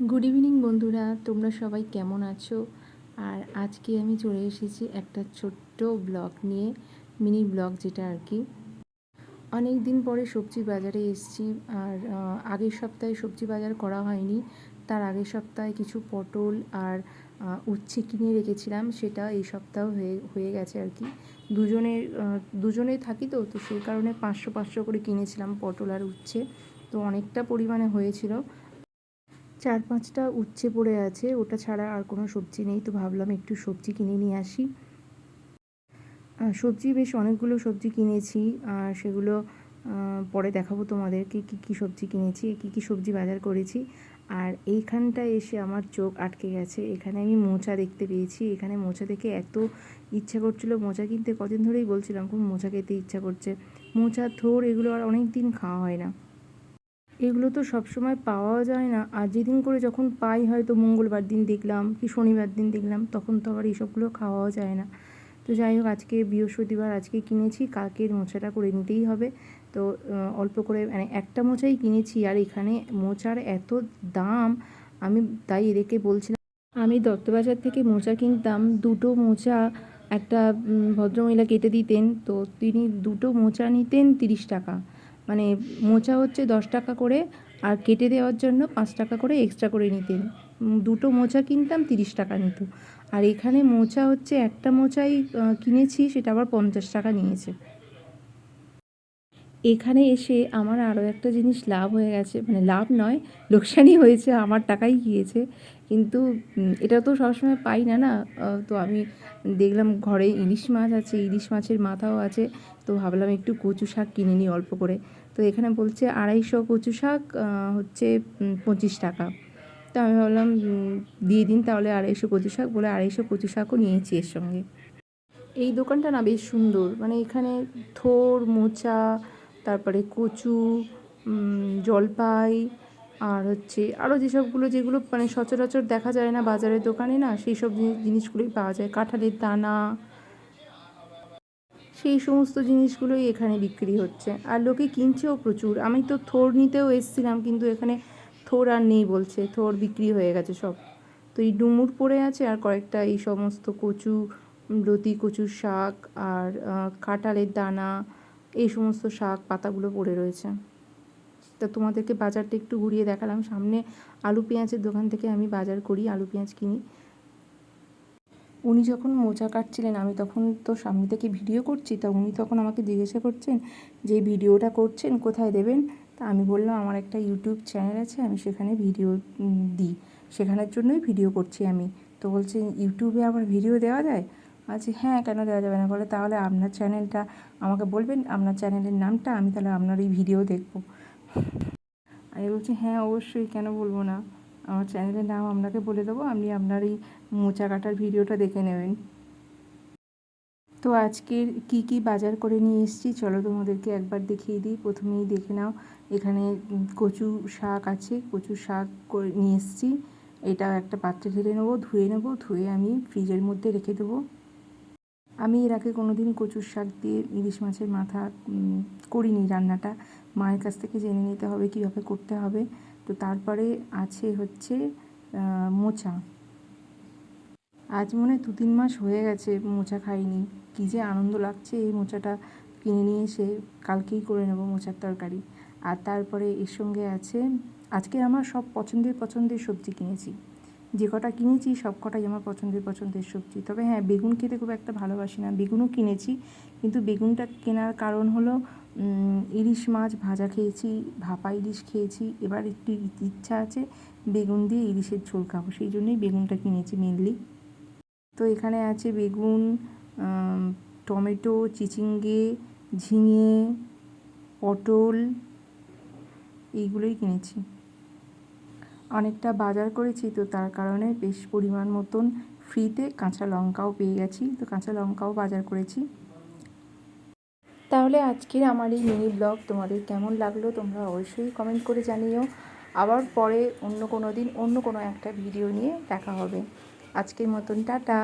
Good evening বন্ধুরা। তোমরা সবাই কেমন আছো? আর আজকে আমি চলে এসেছি একটা ছোট্ট ব্লগ নিয়ে, মিনি ব্লগ যেটা আর কি। অনেক দিন পরে সবজি বাজারে এসেছি, আর আগের সপ্তাহে সবজি বাজার করা হয়নি। তার আগের সপ্তাহে কিছু পটল আর উচ্ছে কিনে রেখেছিলাম, সেটা এই সপ্তাহ হয়ে হয়ে গেছে আর কি। দুজনের দুজনেই থাকি তো তো সেই কারণে পাঁচশো পাঁচশো করে কিনেছিলাম পটল আর উচ্ছে। তো অনেকটা পরিমাণে হয়েছিল। চার পাঁচটা উচ্ছে পড়ে আছে, ওটা ছাড়া আর কোনো সবজি নেই। তো ভাবলাম একটু সবজি কিনে নিয়ে আসি। সবজি বেশ অনেকগুলো সবজি কিনেছি। আর সেগুলো পরে দেখাবো তোমাদেরকে কী কী সবজি কিনেছি, কী কী সবজি বাজার করেছি। আর এইখানটায় এসে আমার চোখ আটকে গেছে। এখানে আমি মোচা দেখতে পেয়েছি। এখানে মোচা দেখে এত ইচ্ছা করছিল। মোচা কিনতে কদিন ধরেই বলছিলাম, খুব মোচা খেতে ইচ্ছা করছে। মোচা, থোর এগুলো আর অনেক দিন খাওয়া হয় না। এগুলো তো সবসময় পাওয়াও যায় না। আর যেদিন করে যখন পাই, হয়তো মঙ্গলবার দিন দেখলাম কি শনিবার দিন দেখলাম, তখন তো আবার এইসবগুলো খাওয়াও যায় না। তো যাই হোক, আজকে বৃহস্পতিবার আজকে কিনেছি, কালকের মোচাটা করে নিতেই হবে। তো অল্প করে মানে একটা মোচাই কিনেছি আর এখানে মোচার এত দাম, আমি তাই এদেরকে বলছিলাম, আমি দত্তবাজার থেকে মোচা কিনতাম, দুটো মোচা একটা ভদ্রমহিলা কেটে দিতেন, তো তিনি দুটো মোচা নিতেন তিরিশ টাকা। মানে মোচা হচ্ছে দশ টাকা করে আর কেটে দেওয়ার জন্য পাঁচ টাকা করে এক্সট্রা করে নিতেন দুটো মোচা কিনতাম তিরিশ টাকা নিত। আর এখানে মোচা হচ্ছে একটা মোচাই কিনেছি সেটা আবার পঞ্চাশ টাকা নিয়েছে। এখানে এসে আমার আরও একটা জিনিস লাভ হয়ে গেছে মানে লাভ নয়, লোকসানই হয়েছে, আমার টাকাই গিয়েছে। কিন্তু এটা তো সবসময় পাই না না? তো আমি দেখলাম ঘরে ইলিশ মাছ আছে, ইলিশ মাছের মাথাও আছে, তো ভাবলাম একটু কচু শাক কিনে নিই অল্প করে। তো এখানে বলছে আড়াইশো কচু শাক হচ্ছে পঁচিশ টাকা। তো আমি ভাবলাম দিয়ে দিন তাহলে আড়াইশো কচু শাক বলে আড়াইশো কচু শাকও নিয়েছি এর সঙ্গে। এই দোকানটা না বেশ সুন্দর মানে এখানে থোর, মোচা তারপরে কচু জলপাই আর হচ্ছে আরও যেসবগুলো যেগুলো মানে সচরাচর দেখা যায় না বাজারের দোকানে না সেই সব জিনিসগুলোই পাওয়া যায়। কাঁঠালের দানা, সেই সমস্ত জিনিসগুলোই এখানে বিক্রি হচ্ছে। আর লোকে কিনছেও প্রচুর। আমি তো থোর নিতেও এসেছিলাম, কিন্তু এখানে থোর আর নেই বলছে। থোর বিক্রি হয়ে গেছে সব। তো এই ডুমুর পড়ে আছে আর কয়েকটা এই সমস্ত কচু, লতি কচুর শাক আর কাঁঠালের দানা এই সমস্ত শাক পাতাগুলো পড়ে রয়েছে। তা তোমাদেরকে বাজারটা একটু ঘুরিয়ে দেখালাম। সামনে আলু পেঁয়াজের দোকান থেকে আমি বাজার করি, আলু পেঁয়াজ কিনি। উনি যখন মোচা কাটছিলেন, আমি তখন তো সামনে থেকে ভিডিও করছি, তা উনি তখন আমাকে জিজ্ঞাসা করছেন যে, ভিডিওটা করছেন? কোথায় দেবেন? তা আমি বললাম, আমার একটা ইউটিউব চ্যানেল আছে, আমি সেখানে ভিডিও দিই। সেখানের জন্যই ভিডিও করছি আমি। তো বলছে ইউটিউবে আবার ভিডিও দেওয়া যায়? আচ্ছা হ্যাঁ কেন দেওয়া যাবে না? বলে, তাহলে আপনার চ্যানেলটা, আমাকে বলবেন আপনার চ্যানেলের নামটা, আমি তাহলে আপনার এই ভিডিও দেখব। আমি বলছি হ্যাঁ অবশ্যই, কেন বলব না? আমার চ্যানেলের নাম আপনাকে বলে দেবো, আপনি আপনার এই মোচা কাটার ভিডিওটা দেখে নেবেন। তো আজকের কি কি বাজার করে নিয়ে এসেছি, চলো তোমাদেরকে একবার দেখিয়ে দিই। প্রথমেই দেখে নাও, এখানে কচু শাক আছে, কচু শাক করে নিয়ে এসেছি। এটা একটা পাত্রে ঢেলে নেব, ধুয়ে নেব, ধুয়ে আমি ফ্রিজের মধ্যে রেখে দেবো। আমি এর আগে কোনো দিন কচুর শাক দিয়ে ইলিশ মাছের মাথা করিনি রান্নাটা। মায়ের কাছ থেকে জেনে নিতে হবে কীভাবে করতে হবে। তো তারপরে আছে হচ্ছে মোচা। আজ মনে দু তিন মাস হয়ে গেছে মোচা খাইনি। কী যে আনন্দ লাগছে এই মোচাটা কিনে নিয়ে এসে কালকেই করে নেব মোচার তরকারি। আর তারপরে এর সঙ্গে আছে, আজকে আমার সব পছন্দের পছন্দের সবজি কিনেছি। যে কটা কিনেছি, সব কটাই আমার পছন্দের পছন্দের সবজি। তবে হ্যাঁ বেগুন খেতে খুব একটা ভালোবাসি না। বেগুনও কিনেছি, কিন্তু বেগুনটা কেনার কারণ হলো ইলিশ মাছ ভাজা খেয়েছি, ভাপা ইলিশ খেয়েছি। এবার একটু ইচ্ছা আছে, বেগুন দিয়ে ইলিশের ঝোল খাব। সেই জন্যই বেগুনটা কিনেছি মেনলি তো এখানে আছে বেগুন টমেটো, চিচিঙ্গে, ঝিঙে, পটল, এইগুলোই কিনেছি। অনেকটা বাজার করেছি, তো তার কারণে বেশ পরিমাণ মতন ফ্রিতে কাঁচা লঙ্কাও পেয়ে গেছি, তো কাঁচা লঙ্কাও বাজার করেছি। তাহলে আজকের আমার এই মিনি ব্লগ তোমাদের কেমন লাগল তোমরা অবশ্যই কমেন্ট করে জানিও। আবার পরে অন্য কোনো দিন অন্য কোনো একটা ভিডিও নিয়ে দেখা হবে। আজকের মতন টাটা।